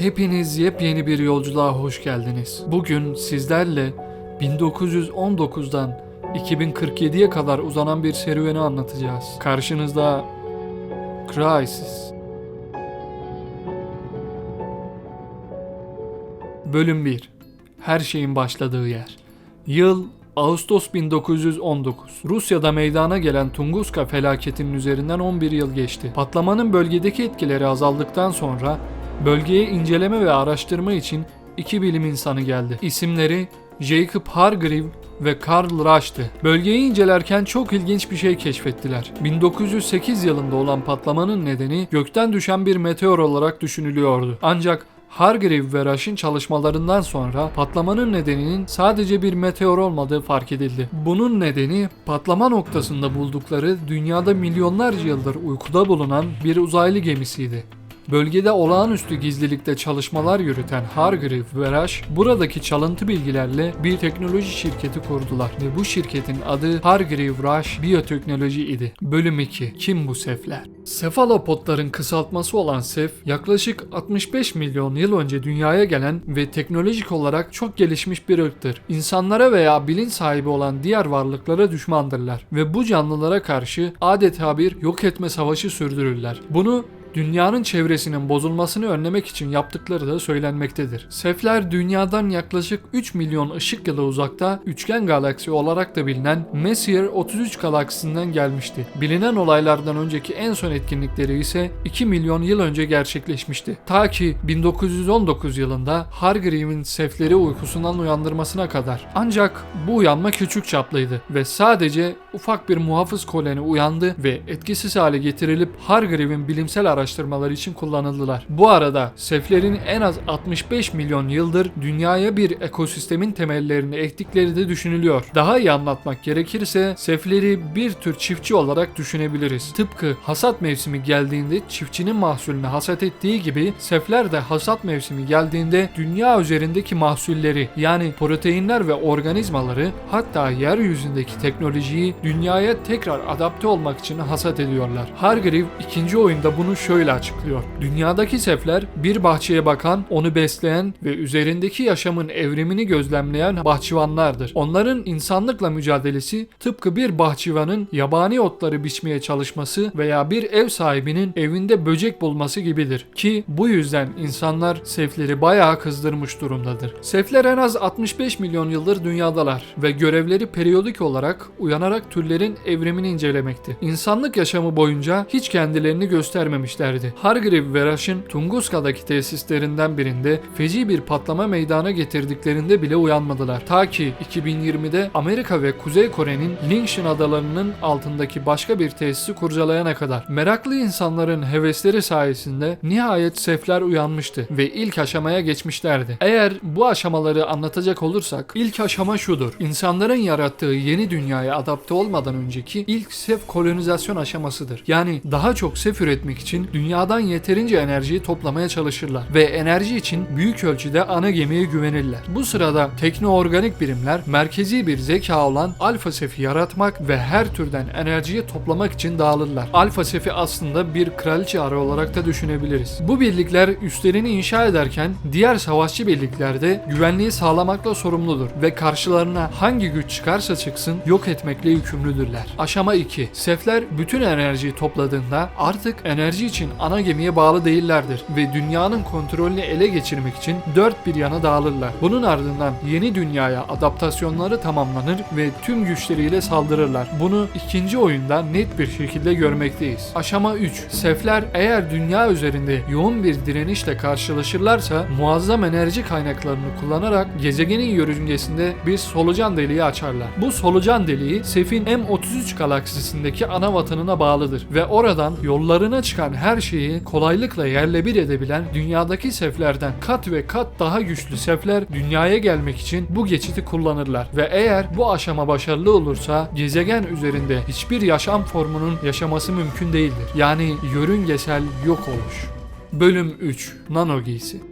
Hepiniz yepyeni bir yolculuğa hoş geldiniz. Bugün sizlerle 1919'dan 2047'ye kadar uzanan bir serüveni anlatacağız. Karşınızda Crisis. Bölüm 1 Her şeyin başladığı yer Yıl Ağustos 1919. Rusya'da meydana gelen Tunguska felaketinin üzerinden 11 yıl geçti. Patlamanın bölgedeki etkileri azaldıktan sonra bölgeye inceleme ve araştırma için iki bilim insanı geldi. İsimleri Jacob Hargreave ve Karl Rush'tı. Bölgeyi incelerken çok ilginç bir şey keşfettiler. 1908 yılında olan patlamanın nedeni gökten düşen bir meteor olarak düşünülüyordu. Ancak Hargreave ve Rush'ın çalışmalarından sonra patlamanın nedeninin sadece bir meteor olmadığı fark edildi. Bunun nedeni patlama noktasında buldukları dünyada milyonlarca yıldır uykuda bulunan bir uzaylı gemisiydi. Bölgede olağanüstü gizlilikte çalışmalar yürüten Hargreave ve Rush buradaki çalıntı bilgilerle bir teknoloji şirketi kurdular ve bu şirketin adı Hargreave Rush Biyoteknoloji idi. Bölüm 2 Kim bu sefler? Sefalopodların kısaltması olan sef yaklaşık 65 milyon yıl önce dünyaya gelen ve teknolojik olarak çok gelişmiş bir ırktır. İnsanlara veya bilinç sahibi olan diğer varlıklara düşmandırlar ve bu canlılara karşı adeta bir yok etme savaşı sürdürürler. Bunu dünyanın çevresinin bozulmasını önlemek için yaptıkları da söylenmektedir. Sefler dünyadan yaklaşık 3 milyon ışık yılı uzakta üçgen galaksi olarak da bilinen Messier 33 galaksisinden gelmişti. Bilinen olaylardan önceki en son etkinlikleri ise 2 milyon yıl önce gerçekleşmişti. Ta ki 1919 yılında Hargreave'in sefleri uykusundan uyandırmasına kadar. Ancak bu uyanma küçük çaplıydı ve sadece ufak bir muhafız koloni uyandı ve etkisiz hale getirilip Hargreave'in bilimsel araştırmaları için kullanıldılar. Bu arada seflerin en az 65 milyon yıldır dünyaya bir ekosistemin temellerini ektikleri de düşünülüyor. Daha iyi anlatmak gerekirse sefleri bir tür çiftçi olarak düşünebiliriz. Tıpkı hasat mevsimi geldiğinde çiftçinin mahsulünü hasat ettiği gibi sefler de hasat mevsimi geldiğinde dünya üzerindeki mahsulleri yani proteinler ve organizmaları hatta yeryüzündeki teknolojiyi dünyaya tekrar adapte olmak için hasat ediyorlar. Hargreave ikinci oyunda bunu şöyle açıklıyor. Dünyadaki sefler bir bahçeye bakan, onu besleyen ve üzerindeki yaşamın evrimini gözlemleyen bahçıvanlardır. Onların insanlıkla mücadelesi tıpkı bir bahçıvanın yabani otları biçmeye çalışması veya bir ev sahibinin evinde böcek bulması gibidir. Ki bu yüzden insanlar sefleri bayağı kızdırmış durumdadır. Sefler en az 65 milyon yıldır dünyadalar ve görevleri periyodik olarak uyanarak türlerin evrimini incelemekti. İnsanlık yaşamı boyunca hiç kendilerini göstermemişlerdi. Hargreave ve Rush'ın Tunguska'daki tesislerinden birinde feci bir patlama meydana getirdiklerinde bile uyanmadılar. Ta ki 2020'de Amerika ve Kuzey Kore'nin Lingshan adalarının altındaki başka bir tesisi kurcalayana kadar. Meraklı insanların hevesleri sayesinde nihayet sefler uyanmıştı ve ilk aşamaya geçmişlerdi. Eğer bu aşamaları anlatacak olursak ilk aşama şudur. İnsanların yarattığı yeni dünyaya adapte olmadan önceki ilk sef kolonizasyon aşamasıdır. Yani daha çok sef üretmek için dünyadan yeterince enerjiyi toplamaya çalışırlar ve enerji için büyük ölçüde ana gemiye güvenirler. Bu sırada teknoorganik birimler merkezi bir zeka olan alfa sefi yaratmak ve her türden enerjiyi toplamak için dağılırlar. Alfa sefi aslında bir kraliçe arı olarak da düşünebiliriz. Bu birlikler üstlerini inşa ederken diğer savaşçı birlikler de güvenliği sağlamakla sorumludur ve karşılarına hangi güç çıkarsa çıksın yok etmekle yükümlüdürler. Aşama 2. Sefler bütün enerjiyi topladığında artık enerji için ana gemiye bağlı değillerdir ve dünyanın kontrolünü ele geçirmek için dört bir yana dağılırlar. Bunun ardından yeni dünyaya adaptasyonları tamamlanır ve tüm güçleriyle saldırırlar. Bunu ikinci oyunda net bir şekilde görmekteyiz. Aşama 3. Sefler eğer dünya üzerinde yoğun bir direnişle karşılaşırlarsa muazzam enerji kaynaklarını kullanarak gezegenin yörüngesinde bir solucan deliği açarlar. Bu solucan deliği Sef'in M33 galaksisindeki ana vatanına bağlıdır ve oradan yollarına çıkan her şeyi kolaylıkla yerle bir edebilen dünyadaki seflerden kat ve kat daha güçlü sefler dünyaya gelmek için bu geçiti kullanırlar ve eğer bu aşama başarılı olursa gezegen üzerinde hiçbir yaşam formunun yaşaması mümkün değildir. Yani yörüngesel yok oluş. Bölüm 3 Nano giysi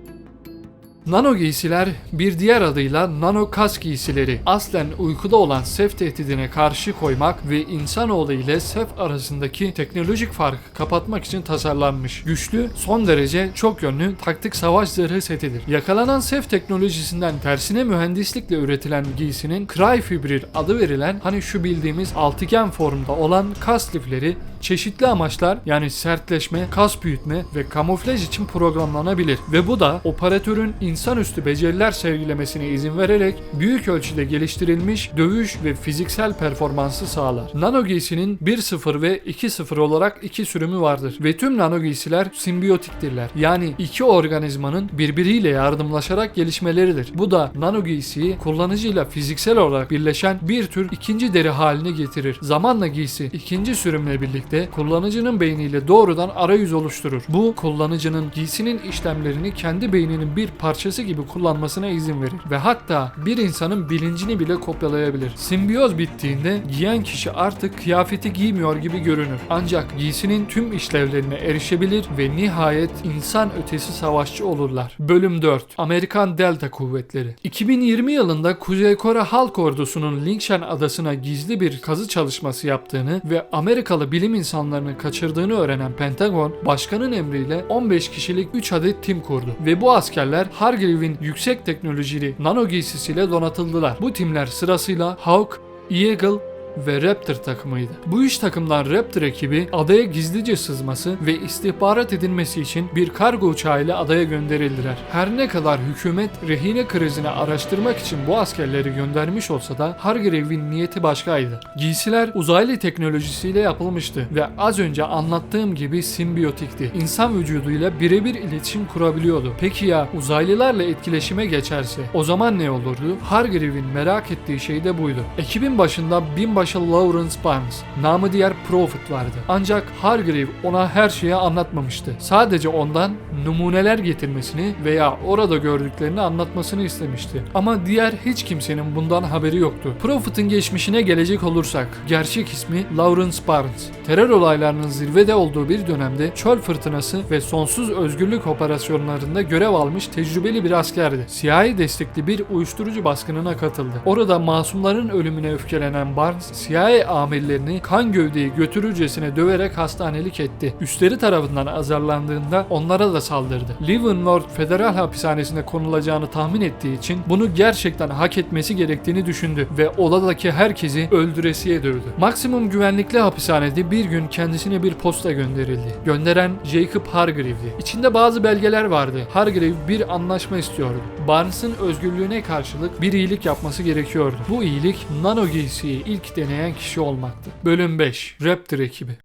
Nano giysiler bir diğer adıyla nano kas giysileri. Aslen uykuda olan sef tehdidine karşı koymak ve insanoğlu ile sef arasındaki teknolojik farkı kapatmak için tasarlanmış. Güçlü, son derece çok yönlü taktik savaş zırhı setidir. Yakalanan sef teknolojisinden tersine mühendislikle üretilen giysinin Cryfibril adı verilen hani şu bildiğimiz altıgen formda olan kas lifleri çeşitli amaçlar yani sertleşme, kas büyütme ve kamuflaj için programlanabilir ve bu da operatörün insanüstü beceriler sergilemesine izin vererek büyük ölçüde geliştirilmiş dövüş ve fiziksel performansı sağlar. Nano giysinin 1.0 ve 2.0 olarak iki sürümü vardır ve tüm nano giysiler simbiyotiktirler. Yani iki organizmanın birbiriyle yardımlaşarak gelişmeleridir. Bu da nano giysiyi kullanıcıyla fiziksel olarak birleşen bir tür ikinci deri haline getirir. Zamanla giysi ikinci sürümle birlikte kullanıcının beyniyle doğrudan arayüz oluşturur. Bu kullanıcının giysinin işlemlerini kendi beyninin bir parçası gibi kullanmasına izin verir ve hatta bir insanın bilincini bile kopyalayabilir. Simbiyoz bittiğinde giyen kişi artık kıyafeti giymiyor gibi görünür. Ancak giysinin tüm işlevlerine erişebilir ve nihayet insan ötesi savaşçı olurlar. Bölüm 4 Amerikan Delta Kuvvetleri 2020 yılında Kuzey Kore Halk Ordusu'nun Lingshan adasına gizli bir kazı çalışması yaptığını ve Amerikalı bilim insanlarını kaçırdığını öğrenen Pentagon, başkanın emriyle 15 kişilik 3 adet tim kurdu ve bu askerler Hargreave'in yüksek teknolojili nano giysisiyle donatıldılar. Bu timler sırasıyla Hawk, Eagle ve Raptor takımıydı. Bu üç takımdan Raptor ekibi adaya gizlice sızması ve istihbarat edilmesi için bir kargo uçağıyla adaya gönderildiler. Her ne kadar hükümet rehine krizini araştırmak için bu askerleri göndermiş olsa da Hargreave'in niyeti başkaydı. Giysiler uzaylı teknolojisiyle yapılmıştı ve az önce anlattığım gibi simbiyotikti. İnsan vücuduyla birebir iletişim kurabiliyordu. Peki ya uzaylılarla etkileşime geçerse o zaman ne olurdu? Hargreave'in merak ettiği şey de buydu. Ekibin başında binbaşı Lawrence Barnes, namı diğer Prophet vardı. Ancak Hargrave ona her şeyi anlatmamıştı. Sadece ondan numuneler getirmesini veya orada gördüklerini anlatmasını istemişti. Ama diğer hiç kimsenin bundan haberi yoktu. Prophet'ın geçmişine gelecek olursak, gerçek ismi Lawrence Barnes. Terör olaylarının zirvede olduğu bir dönemde çöl fırtınası ve sonsuz özgürlük operasyonlarında görev almış tecrübeli bir askerdi. CIA destekli bir uyuşturucu baskınına katıldı. Orada masumların ölümüne öfkelenen Barnes, CIA amirlerini kan gövdeyi götürürcesine döverek hastanelik etti. Üstleri tarafından azarlandığında onlara da saldırdı. Leavenworth Federal Hapishanesi'ne konulacağını tahmin ettiği için bunu gerçekten hak etmesi gerektiğini düşündü ve odadaki herkesi öldüresiye dövdü. Maksimum güvenlikli hapishanede bir gün kendisine bir posta gönderildi. Gönderen Jacob Hargreave'di. İçinde bazı belgeler vardı. Hargrave bir anlaşma istiyordu. Barnes'ın özgürlüğüne karşılık bir iyilik yapması gerekiyordu. Bu iyilik nano giysiyi ilk deneyen kişi olmaktı. Bölüm 5 Raptor ekibi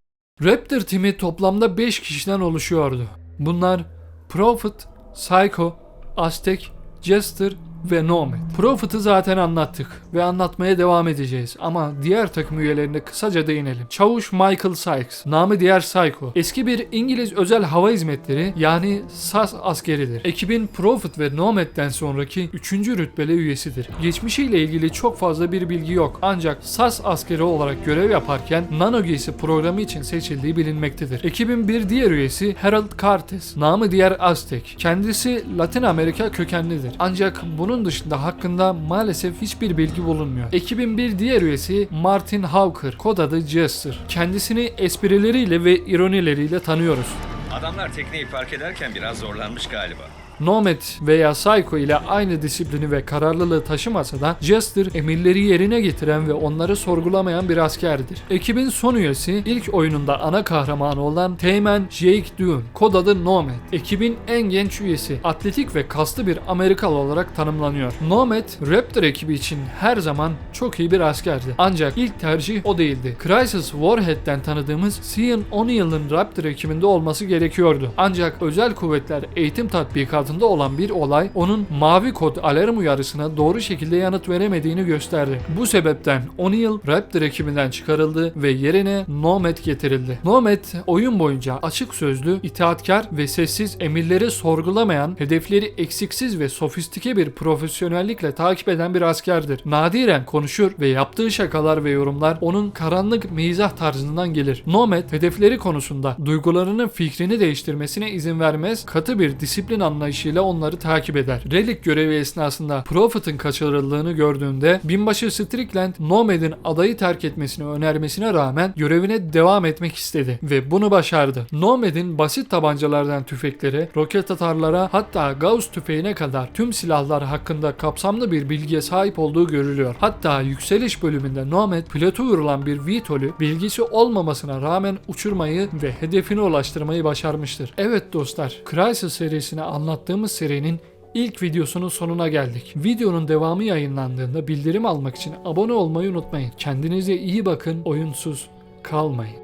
Raptor timi toplamda 5 kişiden oluşuyordu. Bunlar Prophet, Psycho, Aztek, Jester ve Nomad. Prophet'ı zaten anlattık ve anlatmaya devam edeceğiz ama diğer takım üyelerine kısaca değinelim. Çavuş Michael Sykes, namı diğer Psycho. Eski bir İngiliz özel hava hizmetleri yani SAS askeridir. Ekibin Prophet ve Nomad'den sonraki 3. rütbeli üyesidir. Geçmişiyle ilgili çok fazla bir bilgi yok ancak SAS askeri olarak görev yaparken Nano programı için seçildiği bilinmektedir. Ekibin bir diğer üyesi Harold Cartes, namı diğer Aztek. Kendisi Latin Amerika kökenlidir. Ancak bunun dışında hakkında maalesef hiçbir bilgi bulunmuyor. Ekibin bir diğer üyesi Martin Hawker, kod adı Jester. Kendisini esprileriyle ve ironileriyle tanıyoruz. Adamlar tekneyi fark ederken biraz zorlanmış galiba. Nomad veya Psycho ile aynı disiplini ve kararlılığı taşımasa da Jester emirleri yerine getiren ve onları sorgulamayan bir askerdir. Ekibin son üyesi ilk oyununda ana kahramanı olan Teğmen Jake Dune, kod adı Nomad. Ekibin en genç üyesi, atletik ve kaslı bir Amerikalı olarak tanımlanıyor. Nomad, Raptor ekibi için her zaman çok iyi bir askerdi. Ancak ilk tercih o değildi. Crisis Warhead'den tanıdığımız Cian O'Neill'ın Raptor ekibinde olması gerekiyordu. Ancak özel kuvvetler eğitim tatbikatında olan bir olay onun mavi kod alarm uyarısına doğru şekilde yanıt veremediğini gösterdi. Bu sebepten O'Neill Raptor ekibinden çıkarıldı ve yerine Nomad getirildi. Nomad oyun boyunca açık sözlü, itaatkar ve sessiz emirleri sorgulamayan, hedefleri eksiksiz ve sofistike bir profesyonellikle takip eden bir askerdir. Nadiren konuşur ve yaptığı şakalar ve yorumlar onun karanlık mizah tarzından gelir. Nomad hedefleri konusunda duygularının fikrini değiştirmesine izin vermez, katı bir disiplin anlayışı anlayışıyla onları takip eder. Relic görevi esnasında Prophet'ın kaçırıldığını gördüğünde binbaşı Strickland Nomad'in adayı terk etmesini önermesine rağmen görevine devam etmek istedi ve bunu başardı. Nomad'in basit tabancalardan tüfeklere, roket atarlara hatta Gauss tüfeğine kadar tüm silahlar hakkında kapsamlı bir bilgiye sahip olduğu görülüyor. Hatta yükseliş bölümünde Nomad pilota vurulan bir VTOL'ü bilgisi olmamasına rağmen uçurmayı ve hedefine ulaştırmayı başarmıştır. Evet dostlar, Crysis serisini anlattığımız serinin İlk videosunun sonuna geldik. Videonun devamı yayınlandığında bildirim almak için abone olmayı unutmayın. Kendinize iyi bakın, oyunsuz kalmayın.